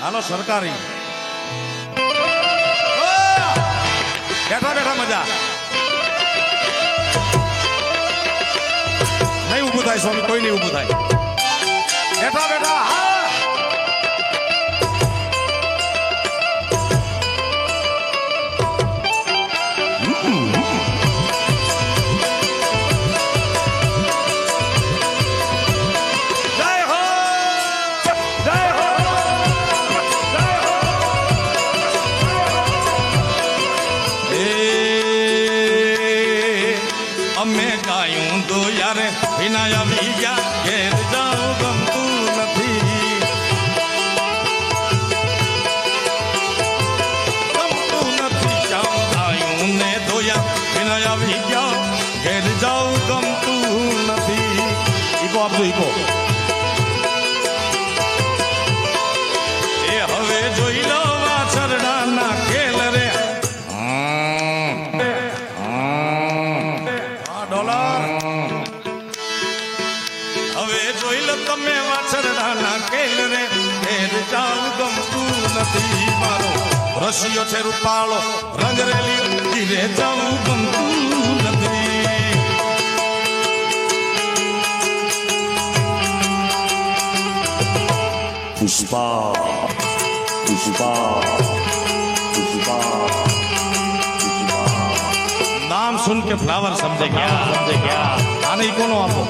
હાલો સરકારી. બેઠા બેઠા મજા. નહીં ઊભું થાય સ્વામી કોઈ નહીં ઊભું થાય. ઘેર જાઉં ગમતું નથી. ઈકો આપજો, ઈકો. એ હવે જોઈ લો વાછરડાના ખેલ રે. હવે જોઈ લો તમે વાછરડાના ખેલ રે. ઘેર જાઉં ગમતું નથી મારો. રશિયો છે રૂપાળો, રંગરેલી ધીરે જાઉં ગમતું પુષ્પા પુષ્પા પુષ્પા નામ સુન કે ફ્લાવર સમજે ગયા સમજે ગયા આને કોનો આપો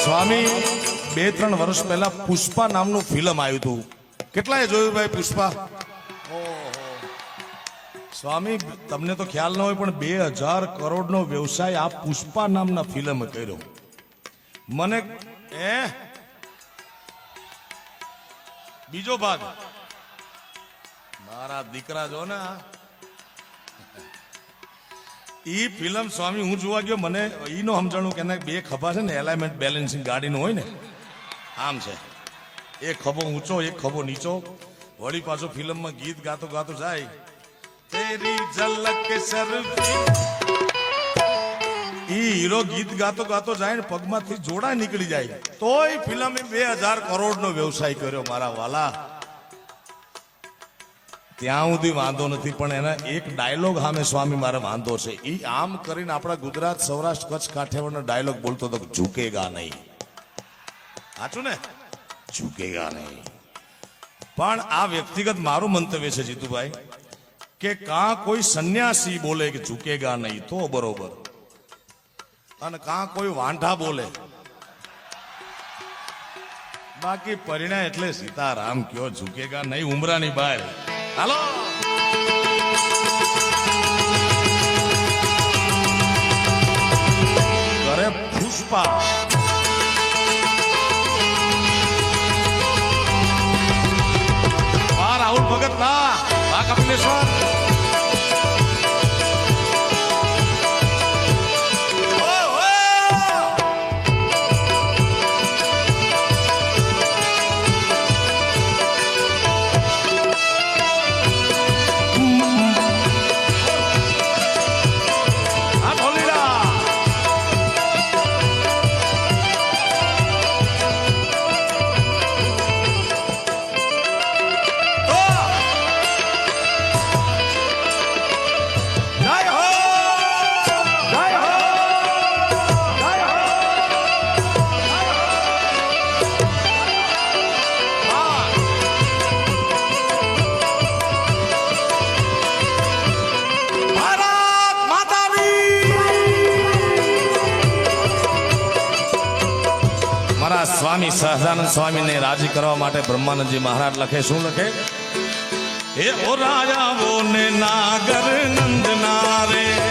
સ્વામી બે ત્રણ વર્ષ પહેલા પુષ્પા નામનું ફિલ્મ આવ્યું હતું કેટલાએ જોયું ભાઈ પુષ્પા. સ્વામી તમને તો ખ્યાલ ન હોય પણ બે હજાર કરોડનો વ્યવસાય આ પુષ્પા નામના ફિલ્મ કર્યો મને એ બીજો ભાગ. મારા દીકરા જો ને ઈ ફિલ્મ સ્વામી, હું જોવા ગયો, મને ઈ નો સમજણું કે બે ખભા છે ને એલાઇમેન્ટ બેલેન્સિંગ ગાડીનું હોય ને. આમ છે. એક ખભો ઊંચો, એક ખભો નીચો. વળી પાછો ફિલ્મમાં ગીત ગાતો ગાતો જાય. તેરી ઝલક સરફી ઈ હીરો ગીત ગાતો ગાતો જાય ને પગમાંથી જોડા નીકળી જાય. તોય ફિલ્મે બે હજાર કરોડનો વ્યવસાય કર્યો મારા વાલા. ત્યાં સુધી વાંધો નથી, પણ એના એક ડાયલોગ સામે સ્વામી મારે વાંધો છે. એ આમ કરીને આપણા ગુજરાત સૌરાષ્ટ્ર કચ્છ કાઠિયાવાડનો ડાયલોગ બોલતો તો ઝૂકેગા નહીં. સાચું ને? ઝૂકેગા નહીં. પણ આ વ્યક્તિગત મારું મંતવ્ય છે જીતુભાઈ, કે કાં કોઈ સંન્યાસી બોલે કે ઝૂકેગા નહીં, તો બરોબર. અને કાં કોઈ વાંઢા બોલે? બાકી પરિણા એટલે સીતારામ કયો ઝૂકેગા નહીં, ઉમરાની બહાર હાલો! ઘરે પુષ્પા. રાહુલ ભગત ના આ કપિલેશ્વર. સ્વામી સહજાનંદ સ્વામીને રાજી કરવા માટે બ્રહ્માનંદજી મહારાજ લખે, શું લખે? હે ઓ રાજાઓ ને નાગર નંદના રે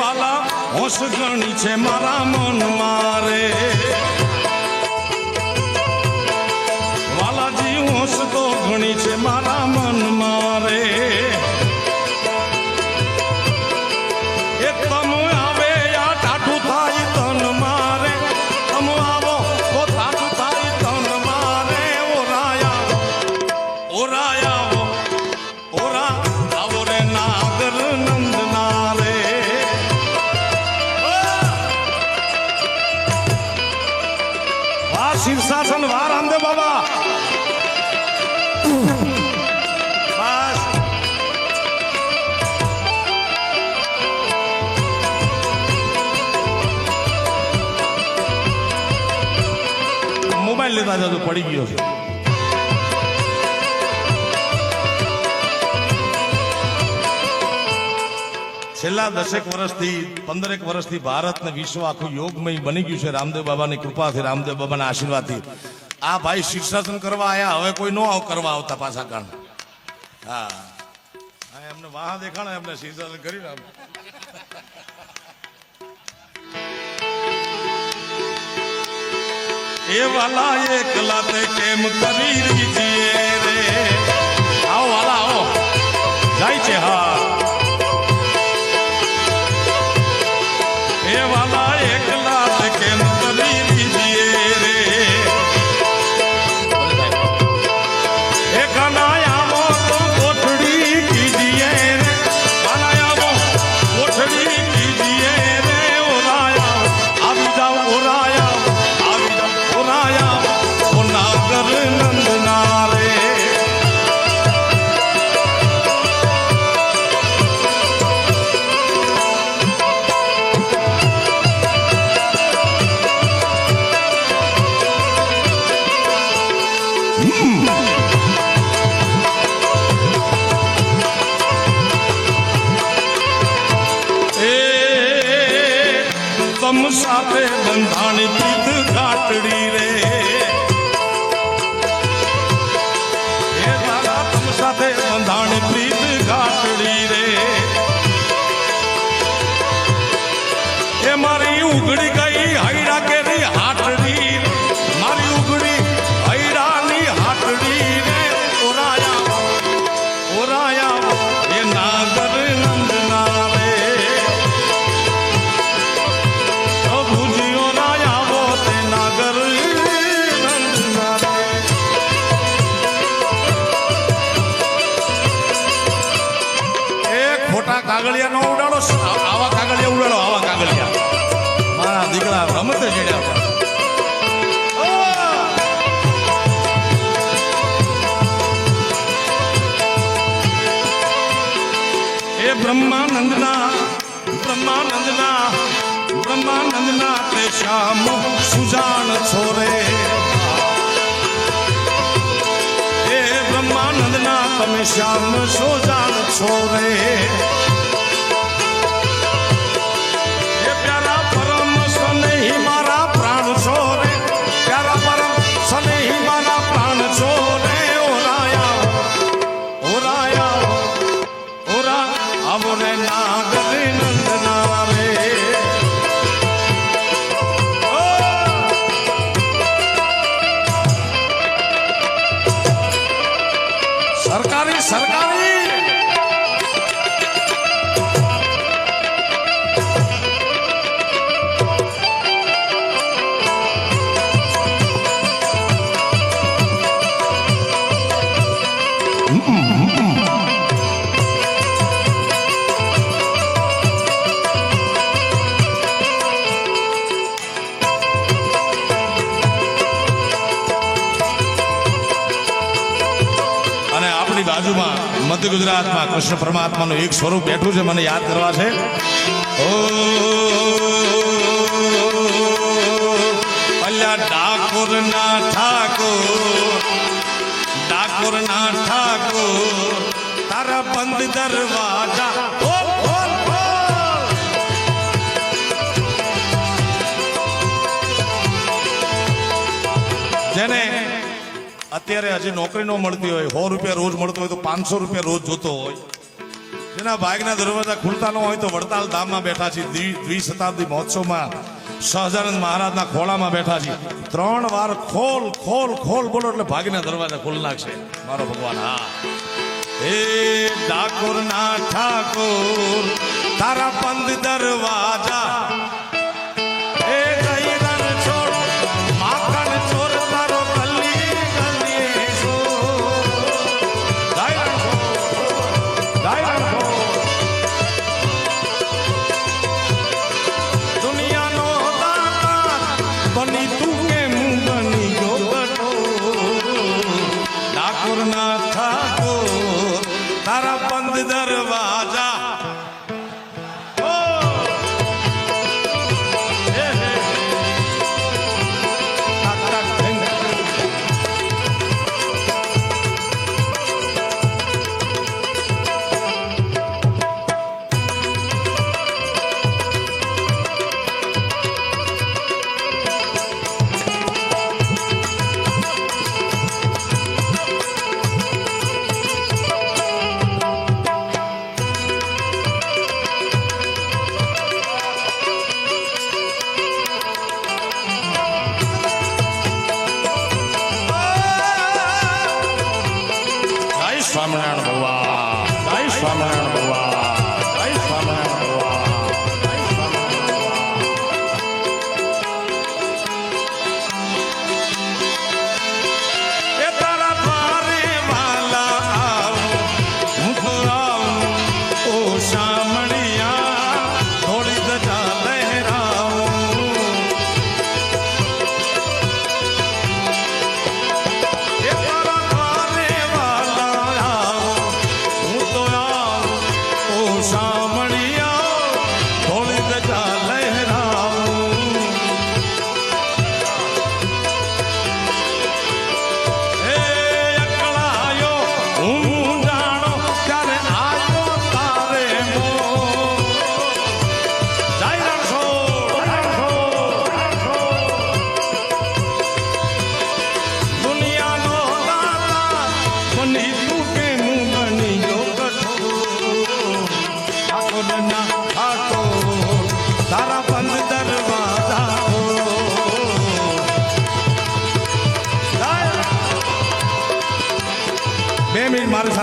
વાલા, હોશ ગણી છે મારા મન મારે વાલાજી, હોશ તો ઘણી છે મારા મન મારે. એ તમ આવે યા ટાટું થાય તન મારે. ઓરાયા ઓરા આવો નાગર બાબા. મોબાઈલ લેતા જતો પડી ગયો છે. છેલ્લા દસેક વર્ષથી, પંદરેક વર્ષથી ભારત ને વિશ્વ આખું યોગમય બની ગયું છે. રામદેવ બાબાની કૃપાથી, રામદેવ બાબાના આશીર્વાદથી. આ ભાઈ શીર્ષાસન કરવા આયા. હવે કોઈ નો આવ કરવા આવતા પાછા કાણ. હા. એમને વાહ દેખાણે એમને શીર્ષાસન કરી એ વાલા એકલા તે કેમ કરી રીજીએ રે? સાથે બંધાણી શ્યામ સોજાન છોરે આપણી બાજુમાં મધ્ય ગુજરાતમાં કૃષ્ણ પરમાત્માનું એક સ્વરૂપ બેઠું છે, મને યાદ કરવા છે ઓ અલ્યા ડાકોર ના ઠાકોર ડાકોર ના ઠાકોર, તારા બંધ દરવાજા. જેને અત્યારે હજી નોકરી ન મળતી હોય, સો રૂપિયા રોજ મળતો હોય તો પાંચસો રૂપિયા રોજ જોતો હોય. જેના ભાગના દરવાજા ખુલતા ન હોય તો વડતાલ ધામમાં બેઠા દ્વિ- દ્વિશતાબ્દી મહોત્સવમાં સહજાનંદ મહારાજના ખોળામાં બેઠા છીએ ત્રણ વાર ખોલ ખોલ ખોલ બોલો એટલે ભાગના દરવાજા ખોલ નાખશે. મારો ભગવાન, હા. હે ઠાકોર ના ઠાકોર, તારા પંદ દરવાજા દરવાજા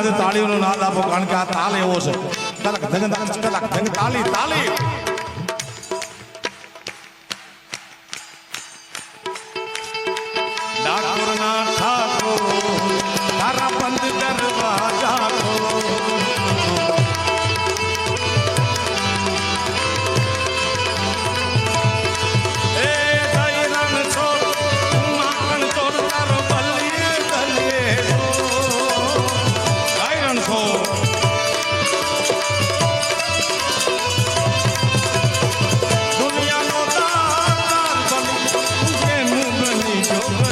સાથે તાળીઓનો નાદ આપો કારણ કે આ તાલ એવો છે. કલાક ધંગ Show.